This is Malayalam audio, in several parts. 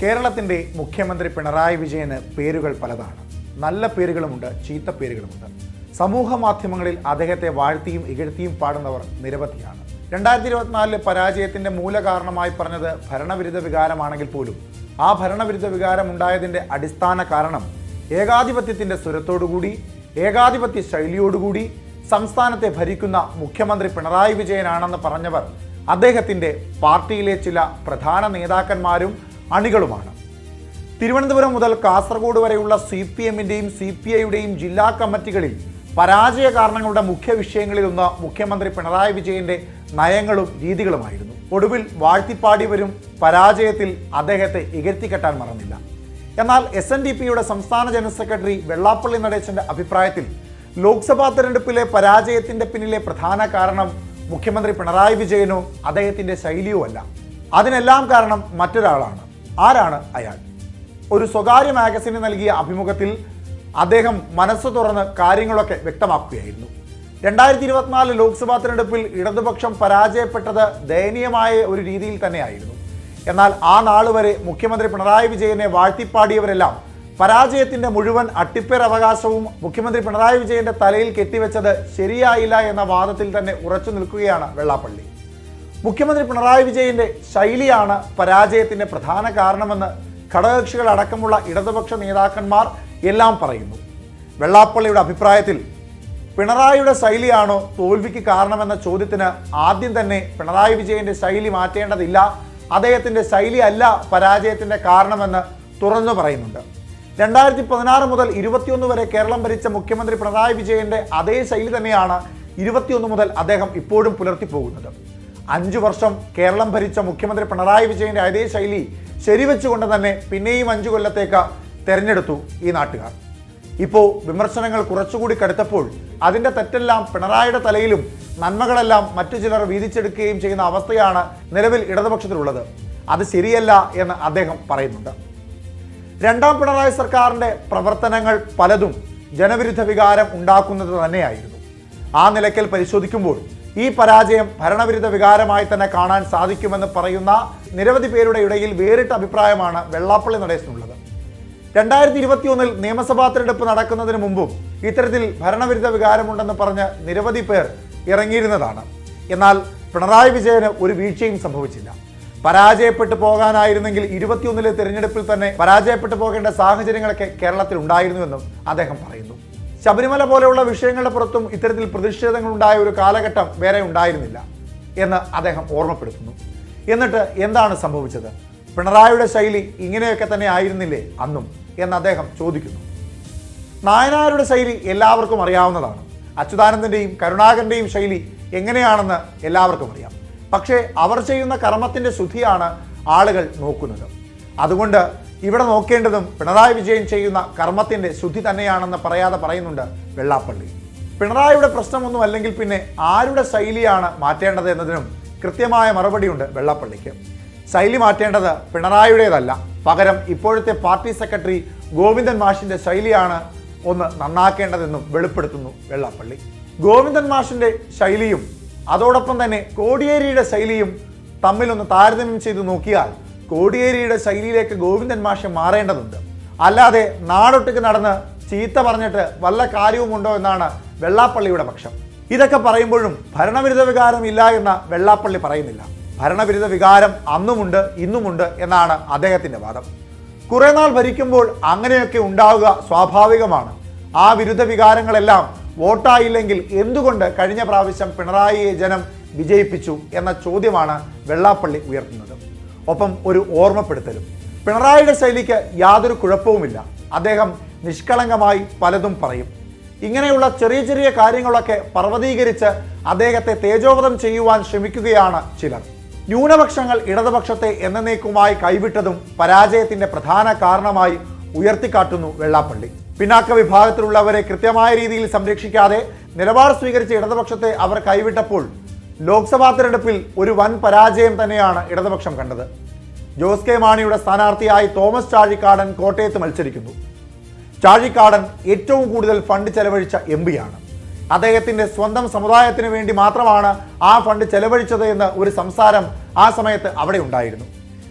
കേരളത്തിന്റെ മുഖ്യമന്ത്രി പിണറായി വിജയന് പേരുകൾ പലതാണ്. നല്ല പേരുകളുമുണ്ട് ചീത്ത പേരുകളുമുണ്ട്. സമൂഹ മാധ്യമങ്ങളിൽ അദ്ദേഹത്തെ വാഴ്ത്തിയും ഇകഴ്ത്തിയും പാടുന്നവർ നിരവധിയാണ്. രണ്ടായിരത്തി ഇരുപത്തിനാലിലെ പരാജയത്തിന്റെ മൂലകാരണമായി പറഞ്ഞത് ഭരണവിരുദ്ധ വികാരമാണെങ്കിൽ പോലും. ആ ഭരണവിരുദ്ധ വികാരം ഉണ്ടായതിന്റെ അടിസ്ഥാന കാരണം ഏകാധിപത്യത്തിന്റെ സ്വരത്തോടുകൂടി ഏകാധിപത്യ ശൈലിയോടുകൂടി സംസ്ഥാനത്തെ ഭരിക്കുന്ന മുഖ്യമന്ത്രി പിണറായി വിജയനാണെന്ന് പറഞ്ഞവർ അദ്ദേഹത്തിന്റെ പാർട്ടിയിലെ ചില പ്രധാന നേതാക്കന്മാരും അണികളുമാണ്. തിരുവനന്തപുരം മുതൽ കാസർഗോഡ് വരെയുള്ള സി പി എമ്മിന്റെയും സി പി ഐയുടെയും ജില്ലാ കമ്മിറ്റികളിൽ പരാജയ കാരണങ്ങളുടെ മുഖ്യ വിഷയങ്ങളിലൊന്ന് മുഖ്യമന്ത്രി പിണറായി വിജയന്റെ നയങ്ങളും രീതികളുമായിരുന്നു. ഒടുവിൽ വാഴ്ത്തിപ്പാടിയവരും പരാജയത്തിൽ അദ്ദേഹത്തെ ഇകഴ്ത്തിക്കെട്ടാൻ മറന്നില്ല. എന്നാൽ എസ് എൻ ഡി പിയുടെ സംസ്ഥാന ജനറൽ സെക്രട്ടറി വെള്ളാപ്പള്ളി നടേശന്റെ അഭിപ്രായത്തിൽ ലോക്സഭാ തെരഞ്ഞെടുപ്പിലെ പരാജയത്തിന്റെ പിന്നിലെ പ്രധാന കാരണം മുഖ്യമന്ത്രി പിണറായി വിജയനോ അദ്ദേഹത്തിന്റെ ശൈലിയോ അല്ല. അതിനെല്ലാം കാരണം മറ്റൊരാളാണ്. ആരാണ് അയാൾ? ഒരു സ്വകാര്യ മാഗസിന് നൽകിയ അഭിമുഖത്തിൽ അദ്ദേഹം മനസ്സ് തുറന്ന് കാര്യങ്ങളൊക്കെ വ്യക്തമാക്കുകയായിരുന്നു. രണ്ടായിരത്തി ഇരുപത്തിനാല് ലോക്സഭാ തെരഞ്ഞെടുപ്പിൽ ഇടതുപക്ഷം പരാജയപ്പെട്ടത് ദയനീയമായ ഒരു രീതിയിൽ തന്നെയായിരുന്നു. എന്നാൽ ആ നാൾ വരെ മുഖ്യമന്ത്രി പിണറായി വിജയനെ വാഴ്ത്തിപ്പാടിയവരെല്ലാം പരാജയത്തിന്റെ മുഴുവൻ അട്ടിപ്പേർ അവകാശവും മുഖ്യമന്ത്രി പിണറായി വിജയന്റെ തലയിൽ കെട്ടിവെച്ചത് ശരിയായില്ല എന്ന വാദത്തിൽ തന്നെ ഉറച്ചു നിൽക്കുകയാണ് വെള്ളാപ്പള്ളി. മുഖ്യമന്ത്രി പിണറായി വിജയന്റെ ശൈലിയാണ് പരാജയത്തിന്റെ പ്രധാന കാരണമെന്ന് ഘടകകക്ഷികൾ അടക്കമുള്ള ഇടതുപക്ഷ നേതാക്കന്മാർ എല്ലാം പറയുന്നു. വെള്ളാപ്പള്ളിയുടെ അഭിപ്രായത്തിൽ പിണറായിയുടെ ശൈലിയാണോ തോൽവിക്ക് കാരണമെന്ന ചോദ്യത്തിന് ആദ്യം തന്നെ പിണറായി വിജയന്റെ ശൈലി മാറ്റേണ്ടതില്ല. അദ്ദേഹത്തിന്റെ ശൈലി അല്ല പരാജയത്തിന്റെ കാരണമെന്ന് തുറന്നു പറയുന്നുണ്ട്. രണ്ടായിരത്തി പതിനാറ് മുതൽ ഇരുപത്തിയൊന്ന് വരെ കേരളം ഭരിച്ച മുഖ്യമന്ത്രി പിണറായി വിജയന്റെ അതേ ശൈലി തന്നെയാണ് ഇരുപത്തിയൊന്ന് മുതൽ അദ്ദേഹം ഇപ്പോഴും പുലർത്തി പുലർത്തിപ്പോകുന്നത്. അഞ്ചു വർഷം കേരളം ഭരിച്ച മുഖ്യമന്ത്രി പിണറായി വിജയന്റെ അതേ ശൈലി ശരിവെച്ചുകൊണ്ട് തന്നെ പിന്നെയും അഞ്ചു കൊല്ലത്തേക്ക് തെരഞ്ഞെടുത്തു ഈ നാട്ടുകാർ. ഇപ്പോൾ വിമർശനങ്ങൾ കുറച്ചുകൂടി കടുത്തപ്പോൾ അതിന്റെ തെറ്റെല്ലാം പിണറായിയുടെ തലയിലും നന്മകളെല്ലാം മറ്റു ചിലർ വീതിച്ചെടുക്കുകയും ചെയ്യുന്ന അവസ്ഥയാണ് നിലവിൽ ഇടതുപക്ഷത്തിലുള്ളത്. അത് ശരിയല്ല എന്ന് അദ്ദേഹം പറയുന്നുണ്ട്. രണ്ടാം പിണറായി സർക്കാരിന്റെ പ്രവർത്തനങ്ങൾ പലതും ജനവിരുദ്ധ വികാരം ഉണ്ടാക്കുന്നത് തന്നെയായിരുന്നു. ആ നിലയ്ക്കൽ പരിശോധിക്കുമ്പോൾ ഈ പരാജയം ഭരണവിരുദ്ധ വികാരമായി തന്നെ കാണാൻ സാധിക്കുമെന്ന് പറയുന്ന നിരവധി പേരുടെ ഇടയിൽ വേറിട്ട അഭിപ്രായമാണ് വെള്ളാപ്പള്ളി നടേശനുള്ളത്. രണ്ടായിരത്തി ഇരുപത്തിയൊന്നിൽ നിയമസഭാ തെരഞ്ഞെടുപ്പ് നടക്കുന്നതിന് മുമ്പും ഇത്തരത്തിൽ ഭരണവിരുദ്ധ വികാരമുണ്ടെന്ന് പറഞ്ഞ് നിരവധി പേർ ഇറങ്ങിയിരുന്നതാണ്. എന്നാൽ പിണറായി വിജയന് ഒരു വീഴ്ചയും സംഭവിച്ചില്ല. പരാജയപ്പെട്ടു പോകാനായിരുന്നെങ്കിൽ ഇരുപത്തിയൊന്നിലെ തെരഞ്ഞെടുപ്പിൽ തന്നെ പരാജയപ്പെട്ടു പോകേണ്ട സാഹചര്യങ്ങളൊക്കെ കേരളത്തിൽ ഉണ്ടായിരുന്നുവെന്നും അദ്ദേഹം പറയുന്നു. ശബരിമല പോലെയുള്ള വിഷയങ്ങളുടെ പുറത്തും ഇത്തരത്തിൽ പ്രതിഷേധങ്ങൾ ഉണ്ടായ ഒരു കാലഘട്ടം വേറെ ഉണ്ടായിരുന്നില്ല എന്ന് അദ്ദേഹം ഓർമ്മപ്പെടുത്തുന്നു. എന്നിട്ട് എന്താണ് സംഭവിച്ചത്? പിണറായിയുടെ ശൈലി ഇങ്ങനെയൊക്കെ തന്നെ ആയിരുന്നില്ലേ അന്നും എന്ന് അദ്ദേഹം ചോദിക്കുന്നു. നായനാരുടെ ശൈലി എല്ലാവർക്കും അറിയാവുന്നതാണ്. അച്യുതാനന്ദന്റെയും കരുണാകരന്റെയും ശൈലി എങ്ങനെയാണെന്ന് എല്ലാവർക്കും അറിയാം. പക്ഷേ അവർ ചെയ്യുന്ന കർമ്മത്തിന്റെ ശുദ്ധിയാണ് ആളുകൾ നോക്കുന്നത്. അതുകൊണ്ട് ഇവിടെ നോക്കേണ്ടതും പിണറായി വിജയൻ ചെയ്യുന്ന കർമ്മത്തിന്റെ ശുദ്ധി തന്നെയാണെന്ന് പറയാതെ പറയുന്നുണ്ട് വെള്ളാപ്പള്ളി. പിണറായിയുടെ പ്രശ്നമൊന്നും അല്ലെങ്കിൽ പിന്നെ ആരുടെ ശൈലിയാണ് മാറ്റേണ്ടത് എന്നതിനും കൃത്യമായ മറുപടിയുണ്ട് വെള്ളാപ്പള്ളിക്ക്. ശൈലി മാറ്റേണ്ടത് പിണറായിയുടേതല്ല. പകരം ഇപ്പോഴത്തെ പാർട്ടി സെക്രട്ടറി ഗോവിന്ദൻ മാഷിന്റെ ശൈലിയാണ് ഒന്ന് നന്നാക്കേണ്ടതെന്നും വെളിപ്പെടുത്തുന്നു വെള്ളാപ്പള്ളി. ഗോവിന്ദൻ മാഷിന്റെ ശൈലിയും അതോടൊപ്പം തന്നെ കോടിയേരിയുടെ ശൈലിയും തമ്മിലൊന്ന് താരതമ്യം ചെയ്തു നോക്കിയാൽ കോടിയേരിയുടെ ശൈലിയിലേക്ക് ഗോവിന്ദൻ മാഷ് മാറേണ്ടതുണ്ട്. അല്ലാതെ നാടൊട്ടുക്ക് നടന്ന് ചീത്ത പറഞ്ഞിട്ട് വല്ല കാര്യവുമുണ്ടോ എന്നാണ് വെള്ളാപ്പള്ളിയുടെ പക്ഷം. ഇതൊക്കെ പറയുമ്പോഴും ഭരണവിരുദ്ധ വികാരം ഇല്ല എന്ന് വെള്ളാപ്പള്ളി പറയുന്നില്ല. ഭരണവിരുദ്ധ വികാരം അന്നുമുണ്ട് ഇന്നുമുണ്ട് എന്നാണ് അദ്ദേഹത്തിന്റെ വാദം. കുറെ നാൾ ഭരിക്കുമ്പോൾ അങ്ങനെയൊക്കെ ഉണ്ടാവുക സ്വാഭാവികമാണ്. ആ വിരുദ്ധ വികാരങ്ങളെല്ലാം വോട്ടായില്ലെങ്കിൽ എന്തുകൊണ്ട് കഴിഞ്ഞ പ്രാവശ്യം പിണറായിയെ ജനം വിജയിപ്പിച്ചു എന്ന ചോദ്യമാണ് വെള്ളാപ്പള്ളി ഉയർത്തുന്നത്. ഒപ്പം ഒരു ഓർമ്മപ്പെടുത്തലും. പിണറായിയുടെ ശൈലിക്ക് യാതൊരു കുഴപ്പവുമില്ല. അദ്ദേഹം നിഷ്കളങ്കമായി പലതും പറയും. ഇങ്ങനെയുള്ള ചെറിയ ചെറിയ കാര്യങ്ങളൊക്കെ പർവതീകരിച്ച് അദ്ദേഹത്തെ തേജോവധം ചെയ്യുവാൻ ശ്രമിക്കുകയാണ് ചിലർ. ന്യൂനപക്ഷങ്ങൾ ഇടതുപക്ഷത്തെ എന്നേക്കുമായി കൈവിട്ടതും പരാജയത്തിന്റെ പ്രധാന കാരണമായി ഉയർത്തിക്കാട്ടുന്നു വെള്ളാപ്പള്ളി. പിന്നാക്ക വിഭാഗത്തിലുള്ളവരെ കൃത്യമായ രീതിയിൽ സംരക്ഷിക്കാതെ നിലപാട് സ്വീകരിച്ച ഇടതുപക്ഷത്തെ അവർ കൈവിട്ടപ്പോൾ ലോക്സഭാ തെരഞ്ഞെടുപ്പിൽ ഒരു വൻ പരാജയം തന്നെയാണ് ഇടതുപക്ഷം കണ്ടത്. ജോസ് കെ മാണിയുടെ സ്ഥാനാർത്ഥിയായി തോമസ് ചാഴിക്കാടൻ കോട്ടയത്ത് മത്സരിക്കുന്നു. ചാഴിക്കാടൻ ഏറ്റവും കൂടുതൽ ഫണ്ട് ചെലവഴിച്ച എം പിയാണ്. അദ്ദേഹത്തിന്റെ സ്വന്തം സമുദായത്തിന് വേണ്ടി മാത്രമാണ് ആ ഫണ്ട് ചെലവഴിച്ചത് എന്ന് ഒരു സംസാരം ആ സമയത്ത് അവിടെ ഉണ്ടായിരുന്നു.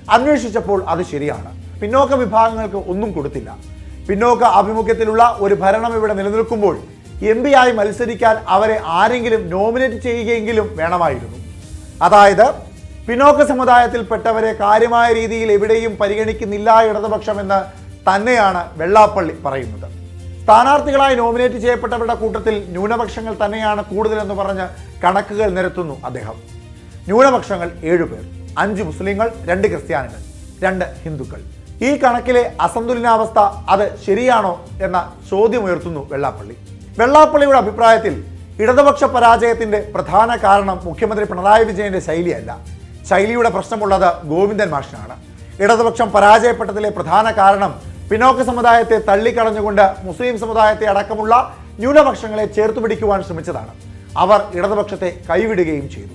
അന്വേഷിച്ചപ്പോൾ അത് ശരിയാണ്. പിന്നോക്ക വിഭാഗങ്ങൾക്ക് ഒന്നും കൊടുത്തില്ല. പിന്നോക്ക ആഭിമുഖ്യത്തിലുള്ള ഒരു ഭരണം ഇവിടെ നിലനിൽക്കുമ്പോൾ എം ആയി മത്സരിക്കാൻ അവരെ ആരെങ്കിലും നോമിനേറ്റ് ചെയ്യുകയെങ്കിലും വേണമായിരുന്നു. അതായത് പിന്നോക്ക സമുദായത്തിൽപ്പെട്ടവരെ കാര്യമായ രീതിയിൽ എവിടെയും പരിഗണിക്കുന്നില്ല ഇടതുപക്ഷമെന്ന് തന്നെയാണ് വെള്ളാപ്പള്ളി പറയുന്നത്. സ്ഥാനാർത്ഥികളായി നോമിനേറ്റ് ചെയ്യപ്പെട്ടവരുടെ കൂട്ടത്തിൽ ന്യൂനപക്ഷങ്ങൾ തന്നെയാണ് കൂടുതലെന്ന് പറഞ്ഞ് കണക്കുകൾ നിരത്തുന്നു അദ്ദേഹം. ന്യൂനപക്ഷങ്ങൾ ഏഴുപേർ അഞ്ച് മുസ്ലിങ്ങൾ രണ്ട് ക്രിസ്ത്യാനികൾ രണ്ട് ഹിന്ദുക്കൾ. ഈ കണക്കിലെ അസന്തുലിനാവസ്ഥ അത് ശരിയാണോ എന്ന ചോദ്യമുയർത്തുന്നു വെള്ളാപ്പള്ളി. വെള്ളാപ്പള്ളിയുടെ അഭിപ്രായത്തിൽ ഇടതുപക്ഷ പരാജയത്തിന്റെ പ്രധാന കാരണം മുഖ്യമന്ത്രി പിണറായി വിജയന്റെ ശൈലിയല്ല. ശൈലിയുടെ പ്രശ്നമുള്ളത് ഗോവിന്ദൻ മാഷിനാണ്. ഇടതുപക്ഷം പരാജയപ്പെട്ടതിലെ പ്രധാന കാരണം പിന്നോക്ക സമുദായത്തെ തള്ളിക്കളഞ്ഞുകൊണ്ട് മുസ്ലിം സമുദായത്തെ അടക്കമുള്ള ന്യൂനപക്ഷങ്ങളെ ചേർത്തുപിടിക്കുവാൻ ശ്രമിച്ചതാണ്. അവർ ഇടതുപക്ഷത്തെ കൈവിടുകയും ചെയ്തു.